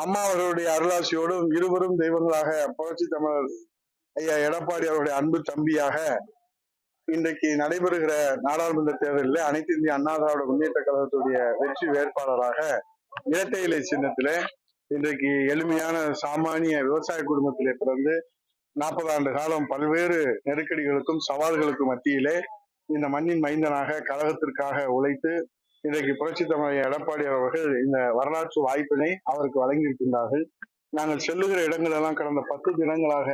அம்மா அவர்களுடைய அருளாசியோடும் இருவரும் தெய்வங்களாக புரட்சி தமிழர் ஐயா எடப்பாடி அவருடைய அன்பு தம்பியாக இன்றைக்கு நடைபெறுகிற நாடாளுமன்ற தேர்தலில் அனைத்து இந்திய அண்ணா திராவிட முன்னேற்ற கழகத்துடைய வெற்றி வேட்பாளராக இரட்டை இலை சின்னத்திலே இன்றைக்கு எளிமையான சாமானிய விவசாய குடும்பத்திலே பிறந்து நாற்பது ஆண்டு காலம் பல்வேறு நெருக்கடிகளுக்கும் சவால்களுக்கும் மத்தியிலே இந்த மண்ணின் மைந்தனாக கழகத்திற்காக உழைத்து இன்றைக்கு புரட்சி தமிழக எடப்பாடி அவர்கள் இந்த வரலாற்று வாய்ப்பினை அவருக்கு வழங்கியிருக்கின்றார்கள். நாங்கள் செல்லுகிற இடங்கள் எல்லாம் கடந்த பத்து தினங்களாக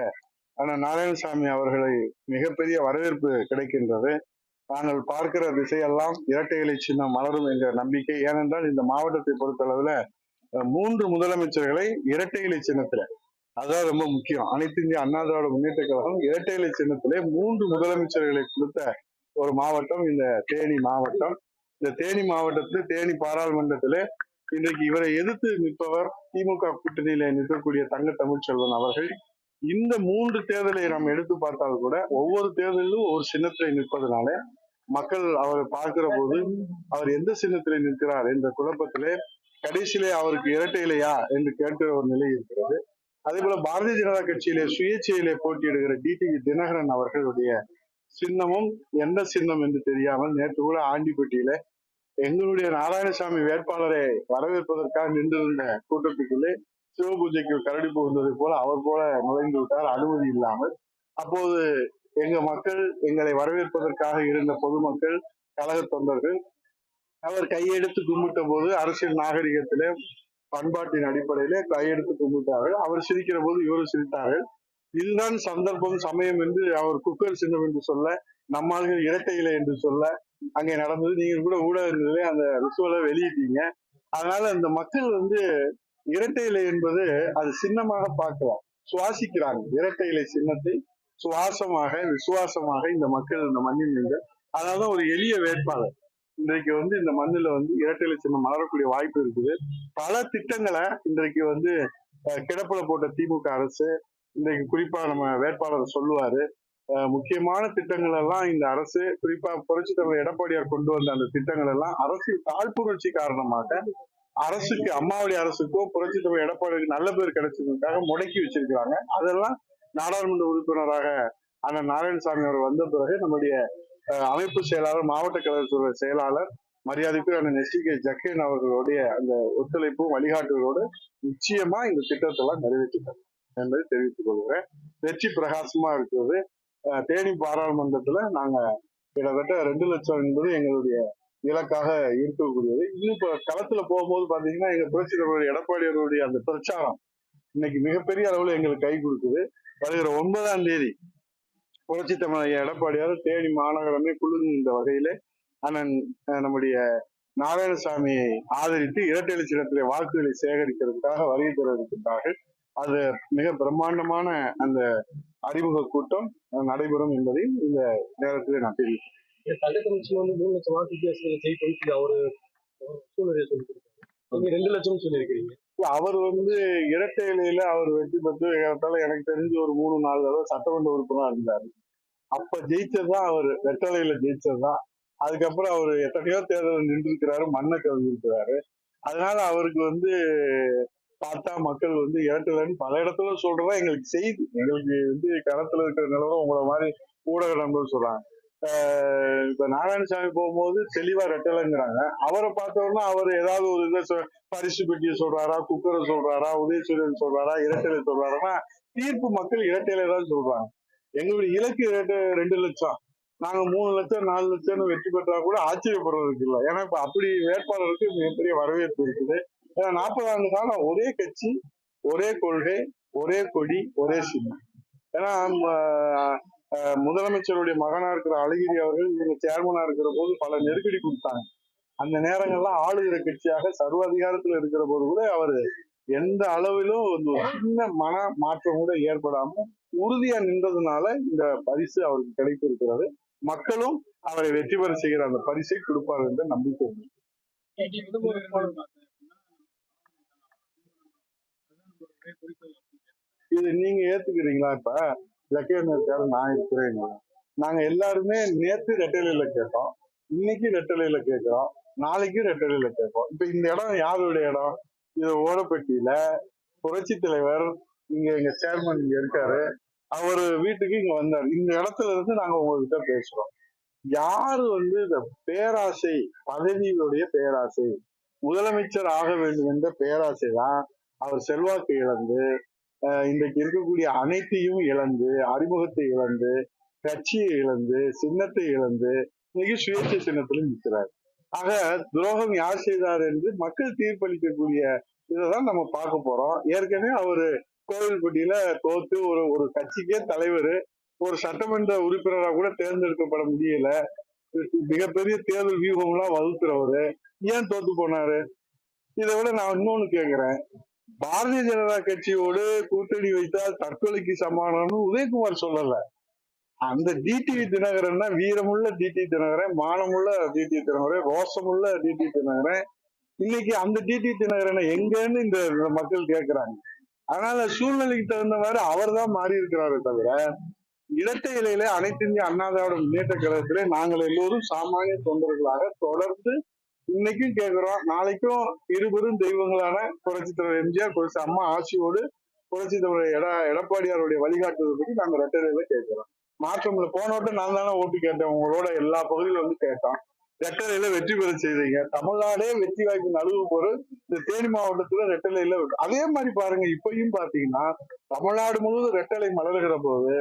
அண்ணன் நாராயணசாமி அவர்களை மிகப்பெரிய வரவேற்பு கிடைக்கின்றது. நாங்கள் பார்க்கிற திசையெல்லாம் இரட்டை இலை சின்னம் மலரும் என்ற நம்பிக்கை. ஏனென்றால் இந்த மாவட்டத்தை பொறுத்தளவுல மூன்று முதலமைச்சர்களை இரட்டை இலை சின்னத்துல அதான் ரொம்ப முக்கியம் அனைத்து இந்திய அண்ணா திராவிட முன்னேற்ற கழகம் இரட்டை இலை சின்னத்திலே மூன்று முதலமைச்சர்களை கொடுத்த ஒரு மாவட்டம் இந்த தேனி மாவட்டம். இந்த தேனி மாவட்டத்தில் தேனி பாராளுமன்றத்தில் இன்றைக்கு இவரை எதிர்த்து நிற்பவர் திமுக கூட்டணியில நிற்கக்கூடிய தங்க தமிழ்ச்செல்வன் அவர்கள். இந்த மூன்று தேர்தலை நாம் எடுத்து பார்த்தால் கூட ஒவ்வொரு தேர்தலிலும் ஒரு சின்னத்திலே நிற்பதனால மக்கள் அவரை பார்க்கிற போது அவர் எந்த சின்னத்திலே நிற்கிறார் என்ற குழப்பத்திலே கடைசியிலே அவருக்கு இரட்டை இலையா என்று கேட்கிற ஒரு நிலை இருக்கிறது. அதே போல பாரதிய ஜனதா கட்சியிலே சுயேட்சையிலே போட்டியிடுகிற டிடிவி தினகரன் அவர்களுடைய சின்னமும் எந்த சின்னம் என்று தெரியாமல் நேற்று கூட ஆண்டிப்பட்டியில எங்களுடைய நாராயணசாமி வேட்பாளரை வரவேற்பதற்காக நின்றிருந்த கூட்டத்துக்குள்ளே சிவபூஜைக்கு கரடி புகுந்ததை போல அவர் போல நுழைந்து விட்டார். அனுமதி இல்லாமல் அப்போது எங்க மக்கள் எங்களை வரவேற்பதற்காக இருந்த பொதுமக்கள் கழக தொண்டர்கள் அவர் கையெடுத்து கும்பிட்ட போது அரசியல் நாகரிகத்திலே பண்பாட்டின் அடிப்படையிலே கையெடுத்து கும்பிட்டார்கள். அவர் சிரிக்கிற போது இவரும் சிரித்தார்கள். இதுதான் சந்தர்ப்பம் சமயம் என்று அவர் குக்கர் சின்னம் என்று சொல்ல நம்மாள்கள் இரட்டை இலை என்று சொல்ல அங்கே நடந்தது நீங்க கூட ஊடகங்களே அந்த ரிசுவலை வெளியிட்டீங்க. அதனால இந்த மக்கள் வந்து இரட்டை இலை என்பது அது சின்னமாக பார்க்கலாம். சுவாசிக்கிறாங்க. இரட்டை இலை சின்னத்தை சுவாசமாக விசுவாசமாக இந்த மக்கள் இந்த மண்ணில் நின்று அதனாலதான் ஒரு எளிய வேட்பாளர். இன்றைக்கு வந்து இந்த மண்ணில் வந்து இரட்டை இலை சின்னம் மலரக்கூடிய வாய்ப்பு இருக்குது. பல திட்டங்களை இன்றைக்கு வந்து கிடப்பில் போட்ட திமுக அரசு இன்றைக்கு குறிப்பா நம்ம வேட்பாளர் சொல்லுவாரு. முக்கியமான திட்டங்கள் எல்லாம் இந்த அரசு குறிப்பா புரட்சி தலைவர் எடப்பாடியார் கொண்டு வந்த அந்த திட்டங்கள் எல்லாம் அரசின் காழ்ப்புணர்ச்சி காரணமாக அரசுக்கு அம்மாவளி அரசுக்கும் புரட்சி தலைவர் எடப்பாடிக்கு நல்ல பேர் கிடைச்சதுக்காக முடக்கி வச்சிருக்கிறாங்க. அதெல்லாம் நாடாளுமன்ற உறுப்பினராக அண்ணன் நாராயணசாமி அவர் வந்த பிறகு நம்முடைய அமைப்பு செயலாளர் மாவட்ட கழகத்துறை செயலாளர் மரியாதைக்கு அண்ணன் எஸ் கே ஜக்கேன் அவர்களுடைய அந்த ஒத்துழைப்பும் வழிகாட்டுகளோடு நிச்சயமா இந்த திட்டத்தை எல்லாம் நிறைவேற்றிட்டாங்க என்பதை தெரிவித்துக் கொள்கிறேன். வெற்றி பிரகாசமா இருக்கிறது. தேனி பாராளுமன்றத்துல நாங்க கிட்டத்தட்ட ரெண்டு லட்சம் என்பது எங்களுடைய இலக்காக இருக்கக்கூடியது இன்னும் இப்ப களத்துல போகும்போது பாத்தீங்கன்னா எங்க புரட்சி தலைவர் எடப்பாடி அவருடைய அந்த பிரச்சாரம் இன்னைக்கு மிகப்பெரிய அளவுல எங்களுக்கு கை கொடுக்குது. வருகிற ஒன்பதாம் தேதி புரட்சி தமிழக எடப்பாடியார் தேனி மாநகரமே குழுந்த வகையில அண்ணன் அஹ், நம்முடைய நாராயணசாமியை ஆதரித்து இரட்டை இலட்சணத்திலே வாக்குகளை சேகரிக்கிறதுக்காக வருகை தர இருக்கின்றார்கள் அது மிக பிரம்மாண்டமான அந்த அறிமுக கூட்டம் நடைபெறும் என்பதை இந்த நேரத்திலே நான் தெரிவிக்கிறேன். தங்க கமிஷன் வந்து மூணு லட்சம் வாக்கு சொல்லி அவரு சூழ்நிலையை சொல்லியிருக்காரு நீங்க ரெண்டு லட்சம் சொல்லியிருக்கிறீங்க. அவர் வந்து இரட்டை இலையில அவர் வெற்றி பெற்று ஏறத்தாழ எனக்கு தெரிஞ்சு ஒரு மூணு நாலு தடவை சட்டமன்ற உறுப்பினரா இருந்தாரு. அப்ப ஜெயிச்சதுதான் அவர் வெட்டலையில ஜெயிச்சதுதான். அதுக்கப்புறம் அவர் எத்தனையோ தேர்தல் நின்றுருக்கிறாரு மண்ணை கவிழ்ந்திருக்கிறாரு அதனால அவருக்கு வந்து பார்த்தா மக்கள் வந்து இரட்டலைன்னு பல இடத்துல சொல்றதா எங்களுக்கு செய்தி. எங்களுக்கு வந்து களத்துல இருக்கிற நிலவரம் உங்களை மாதிரி ஊடக நண்பர்கள் சொல்றாங்க. இப்ப நாராயணசாமி போகும்போது தெளிவா ரெட்டலைங்கிறாங்க. அவரை பார்த்தோம்னா அவர் ஏதாவது ஒரு இதை பரிசு பெட்டியை சொல்றாரா குக்கரை சொல்றாரா உதயசூரியன் சொல்றாரா இரட்டையில சொல்றாருன்னா தீர்ப்பு மக்கள் இரட்டையில தான் சொல்றாங்க. எங்களுடைய இலக்கு இரட்டை ரெண்டு லட்சம். நாங்க மூணு லட்சம் நாலு லட்சம்னு வெற்றி பெற்றா கூட ஆச்சரியப்படுறதுக்கு இல்லை. ஏன்னா இப்ப அப்படி வேட்பாளருக்கு மிகப்பெரிய வரவேற்பு இருக்குது. ஏன்னா நாற்பது ஆண்டு காலம் ஒரே கட்சி ஒரே கொள்கை ஒரே கொடி ஒரே சின்னம். ஏன்னா முதலமைச்சருடைய மகனா இருக்கிற அழகிரி அவர்கள் இவங்க சேர்மனா இருக்கிற போது பல நெருக்கடி கொடுத்தாங்க. அந்த நேரங்கள்ல ஆளுகிற கட்சியாக சர்வ அதிகாரத்துல இருக்கிற போது கூட அவர் எந்த அளவிலும் ஒரு சின்ன மன மாற்றம் கூட ஏற்படாம உறுதியா நின்றதுனால இந்த பரிசு அவருக்கு கிடைத்திருக்கிறது. மக்களும் அவரை வெற்றி பெற செய்கிற அந்த பரிசை கொடுப்பார் என்ற நம்பிக்கை. இது நீங்க ஏத்துக்கிறீங்களா இப்ப? லக்கியம் இருக்காரு நான் இருக்கிறேன் நாங்க எல்லாருமே நேத்து ரெட்டலையில கேட்டோம். இன்னைக்கு ரெட்டலையில கேட்கிறோம். நாளைக்கு ரெட்டலையில கேட்போம். இப்ப இந்த இடம் யாருடைய இடம்? இது ஓடப்பட்டியில புரட்சி தலைவர் இங்க எங்க சேர்மன் இங்க இருக்காரு. அவர் வீட்டுக்கு இங்க வந்தார். இந்த இடத்துல இருந்து நாங்க உங்ககிட்ட பேசுறோம். யாரு வந்து இந்த பேராசை பதவிகளுடைய பேராசை முதலமைச்சர் ஆக வேண்டும் என்ற பேராசை தான் அவர் செல்வாக்கு இழந்து இன்றைக்கு இருக்கக்கூடிய அனைத்தையும் இழந்து அறிமுகத்தை இழந்து கட்சியை இழந்து சின்னத்தை இழந்து மிக சுயேட்சை சின்னத்தில் நிற்கிறார். ஆக துரோகம் யார் செய்தார் என்று மக்கள் தீர்ப்பளிக்கக்கூடிய இதைதான் நம்ம பார்க்க போறோம். ஏற்கனவே அவரு கோவில்பட்டியில தோத்து ஒரு ஒரு கட்சிக்கே தலைவர் ஒரு சட்டமன்ற உறுப்பினராக கூட தேர்ந்தெடுக்கப்பட முடியல. மிகப்பெரிய தேர்தல் வியூகம் எல்லாம் வகுக்கிறவரு. ஏன் தோத்து போனாரு? இதை விட நான் இன்னொன்னு கேக்குறேன். பாரதிய ஜனதா கட்சியோடு கூட்டணி வைத்தால் தற்கொலைக்கு சமானம்னு உதயகுமார் சொல்லல. அந்த டிடிவி தினகரன் தான் வீரமுள்ள டிடி தினகரன் மானமுள்ள டிடி தினகரன் ரோசமுள்ள டிடி தினகரன். இன்னைக்கு அந்த டிடி தினகரனை எங்கன்னு இந்த மக்கள் கேட்கிறாங்க அதனால சூழ்நிலைக்கு தகுந்த மாதிரி அவர் தான் மாறி இருக்கிறாரே தவிர இடத்த இலையில அனைத்து இந்திய அண்ணாதாவோட முன்னேற்ற கழகத்திலே நாங்கள் எல்லோரும் சாமானிய தொண்டர்களாக தொடர்ந்து இன்னைக்கும் கேட்கிறோம் நாளைக்கும் இருபெரும் தெய்வங்களான புரட்சி தலைவர் எம்ஜிஆர் புரட்சி அம்மா ஆட்சியோடு புரட்சி தலைவர் எட எடப்பாடியாருடைய வழிகாட்டுதல் பற்றி நாங்க ரெட்டை இலையில கேட்கிறோம் மாற்றம் இல்லை. போன வட்டம் நான் தானே ஓட்டு கேட்டேன். உங்களோட எல்லா பகுதியிலும் வந்து கேட்டோம். ரெட்டலையில வெற்றி பெற செய்தீங்க. தமிழ்நாடே வெற்றி வாய்ப்பு நழுவு போற இந்த தேனி மாவட்டத்துல ரெட்டலையில அதே மாதிரி பாருங்க இப்பயும் பாத்தீங்கன்னா தமிழ்நாடு முழுவதும் ரெட்டலை மலர்கிற போது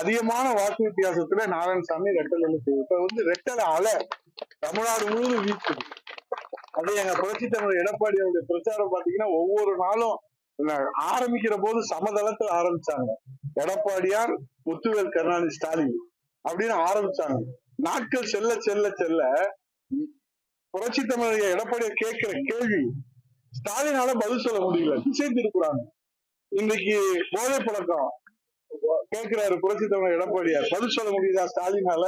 அதிகமான வாக்கு வித்தியாசத்துல நாராயணசாமி ரெட்டலையில செய்யும் இப்ப வந்து ரெட்டலை அலை தமிழ்நாடு முழுவதும் வீசுது. அது எங்க புரட்சி தமிழர் எடப்பாடி அவருடைய பிரச்சாரம் பாத்தீங்கன்னா ஒவ்வொரு நாளும் ஆரம்பிக்கிற போது சமதளத்துல ஆரம்பிச்சாங்க. எடப்பாடியார் முத்துவேல் கருணாநிதி ஸ்டாலின் அப்படின்னு ஆரம்பிச்சாங்க. நாட்கள் செல்ல செல்ல செல்ல புரட்சி தமிழர் எடப்பாடியார் கேட்கிற கேள்வி ஸ்டாலினால பதில் சொல்ல முடியல. திசை திருப்புறாங்க. இன்னைக்கு போதை பழக்கம் கேட்கிறாரு புரட்சி தமிழர் எடப்பாடியார். பதில் சொல்ல முடியுதா ஸ்டாலினால?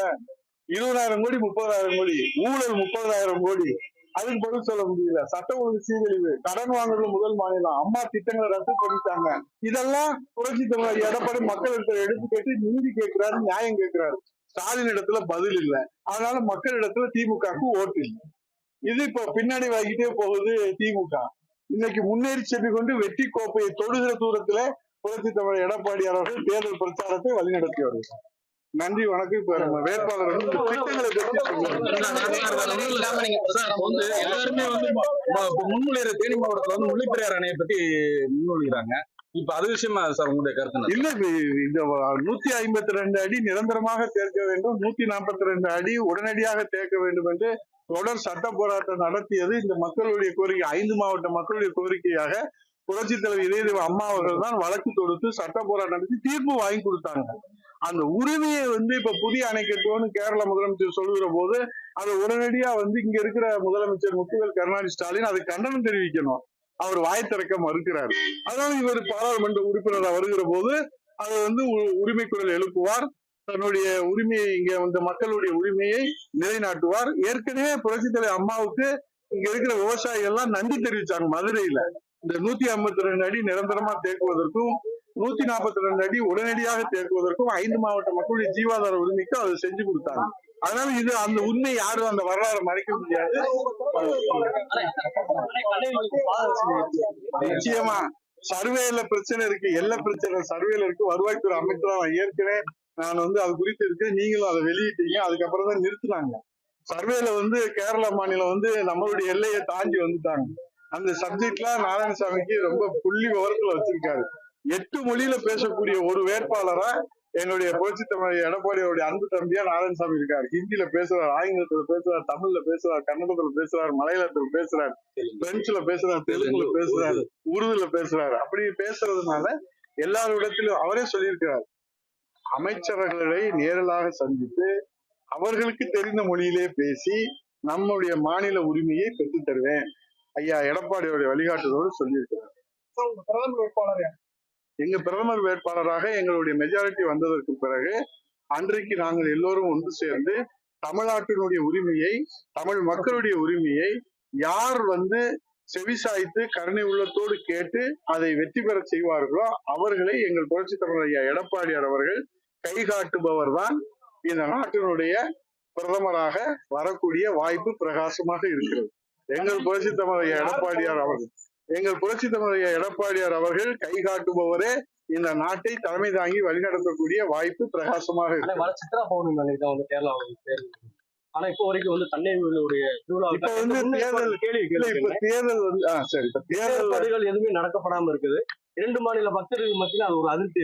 இருபதாயிரம் கோடி முப்பதாயிரம் கோடி ஊழல் முப்பதாயிரம் கோடி. அதுக்கு பதில் சொல்ல முடியல. சட்ட ஒழுங்கு சீரழிவு. கடன் வாங்குறதுல முதல் மாநிலம். அம்மா திட்டங்களை ரத்து பண்ணிட்டாங்க. இதெல்லாம் புரட்சி தமிழர் எடப்பாடி மக்கள் எடுத்து கேட்டு நீதி கேட்கிறாரு நியாயம் கேட்கிறாரு. ஸ்டாலின் இடத்துல பதில் இல்லை. அதனால மக்களிடத்துல திமுகவுக்கு ஓட்டு இல்லை. இது இப்போ பின்னாடி வாங்கிட்டே போகுது திமுக. இன்னைக்கு முன்னேறி சென்று கொண்டு வெற்றி கோப்பையை தொடுகிற தூரத்துல புரட்சி தமிழர் எடப்பாடி அவர்கள் தேர்தல் பிரச்சாரத்தை வழிநடத்தி வருகிறார். நன்றி வணக்கம் இப்ப நம்ம வேட்பாளர் வந்து திட்டங்களை இல்லாம நீங்க வந்து எல்லாருமே வந்து முன்மொழிகிற தேனி மாவட்டத்துல வந்து முல்லைப்பெரியார் அணையை பத்தி முன்மொழிகிறாங்க இப்ப அது விஷயமா சார் உங்களுடைய கருத்து? இல்ல இந்த நூத்தி ஐம்பத்தி ரெண்டு அடி நிரந்தரமாக தேர்க்க வேண்டும் நூத்தி நாற்பத்தி ரெண்டு அடி உடனடியாக தேர்க்க வேண்டும் என்று தொடர் சட்ட போராட்டம் நடத்தியது இந்த மக்களுடைய கோரிக்கை ஐந்து மாவட்ட மக்களுடைய கோரிக்கையாக புரட்சி தலைவர் இதயதேவ அம்மா அவர்கள் தான் வழக்கு தொடுத்து சட்ட போராட்டம் நடத்தி தீர்ப்பு வாங்கி கொடுத்தாங்க அந்த உரிமையை வந்து இப்ப புதிய அணை கட்டுவோம்னு கேரள முதலமைச்சர் சொல்லுகிற போது அதை உடனடியா வந்து இங்க இருக்கிற முதலமைச்சர் முத்துவேல் கருணாநிதி ஸ்டாலின் அதுக்கு கண்டனம் தெரிவிக்கணும். அவர் வாய் திறக்க மறுக்கிறார். அதனால இவர் பாராளுமன்ற உறுப்பினராக வருகிற போது அதை வந்து உ- உரிமை குரல் எழுப்புவார். தன்னுடைய உரிமையை இங்க வந்த மக்களுடைய உரிமையை நிலைநாட்டுவார். ஏற்கனவே புரட்சி தலைவர் அம்மாவுக்கு இங்க இருக்கிற விவசாயிகள் எல்லாம் நன்றி தெரிவிச்சாங்க மதுரையில. இந்த நூத்தி ஐம்பத்தி ரெண்டு அடி நிரந்தரமா தேக்குவதற்கும் நூத்தி நாற்பத்தி ரெண்டு அடி உடனடியாக தேக்குவதற்கும் ஐந்து மாவட்ட மக்களுடைய ஜீவாதார உரிமைக்கு அதை செஞ்சு கொடுத்தாங்க. அதனால இது அந்த உண்மை யாரும் அந்த வரலாறு மறைக்க முடியாது. நிச்சயமா சர்வேல பிரச்சனை இருக்கு எல்லா பிரச்சனை சர்வேல இருக்கு. வருவாய்த்துறை அமைச்சரா நான் ஏற்கனவே நான் வந்து அது குறித்து இருக்கு நீங்களும் அதை வெளியிட்டீங்க. அதுக்கப்புறம் தான் நிறுத்தினாங்க. சர்வேல வந்து கேரள மாநிலம் வந்து நம்மளுடைய எல்லையை தாண்டி வந்துட்டாங்க. அந்த சப்ஜெக்ட்ல நாராயணசாமிக்கு ரொம்ப புள்ளி விவரத்துல வச்சிருக்காரு. எட்டு மொழியில பேசக்கூடிய ஒரு வேட்பாளரா எங்களுடைய புரட்சி தமிழ் எடப்பாடியோடைய அன்பு தம்பியா நாராயணசாமி இருக்காரு. ஹிந்தியில பேசுறாரு ஆங்கிலத்துல பேசுறாரு தமிழ்ல பேசுறாரு கன்னடத்துல பேசுறாரு மலையாளத்துல பேசுறாரு பிரெஞ்சுல பேசுறாரு தெலுங்குல பேசுறாரு உருதுல பேசுறாரு. அப்படி பேசுறதுனால எல்லாரிடத்திலும் அவரே சொல்லியிருக்கிறார். அமைச்சர்களை நேரலாக சந்தித்து அவர்களுக்கு தெரிந்த மொழியிலே பேசி நம்முடைய மாநில உரிமையை பெற்றுத் தருவேன். ஐயா எடப்பாடியோட வழிகாட்டுதோடு சொல்லியிருக்கிறார். பிரதமர் வேட்பாளர் எங்க பிரதமர் வேட்பாளராக எங்களுடைய மெஜாரிட்டி வந்ததற்கு பிறகு அன்றைக்கு நாங்கள் எல்லோரும் ஒன்று சேர்ந்து தமிழ்நாட்டினுடைய உரிமையை தமிழ் மக்களுடைய உரிமையை யார் வந்து செவிசாய்த்து கருணை உள்ளத்தோடு கேட்டு அதை வெற்றி பெற செய்வார்களோ அவர்களை எங்கள் புரட்சி தமிழர் ஐயா எடப்பாடியார் அவர்கள் கைகாட்டுபவர் தான் இந்த நாட்டினுடைய பிரதமராக வரக்கூடிய வாய்ப்பு பிரகாசமாக இருக்கிறது. எங்கள் புரட்சி தமிழர் ஐயா எடப்பாடியார் அவர்கள். எங்கள் புரட்சி தமிழக எடப்பாடியார் அவர்கள் கை காட்டுபவரே இந்த நாட்டை தலைமை தாங்கி வழிநடத்தக்கூடிய வாய்ப்பு பிரகாசமாக இருக்கு சித்ரா பௌர்ணமி வந்து தேர்தல் ஆனா இப்போ வரைக்கும் வந்து தன்னையுடைய திருவிழா இப்ப வந்து தேர்தல் கேள்வி இப்ப தேர்தல் வந்து சரி இப்ப தேர்தல் எதுவுமே நடக்கப்படாம இருக்குது. இரண்டு மாநில பக்தர்கள் மத்தியில் அது ஒரு அதிருப்தி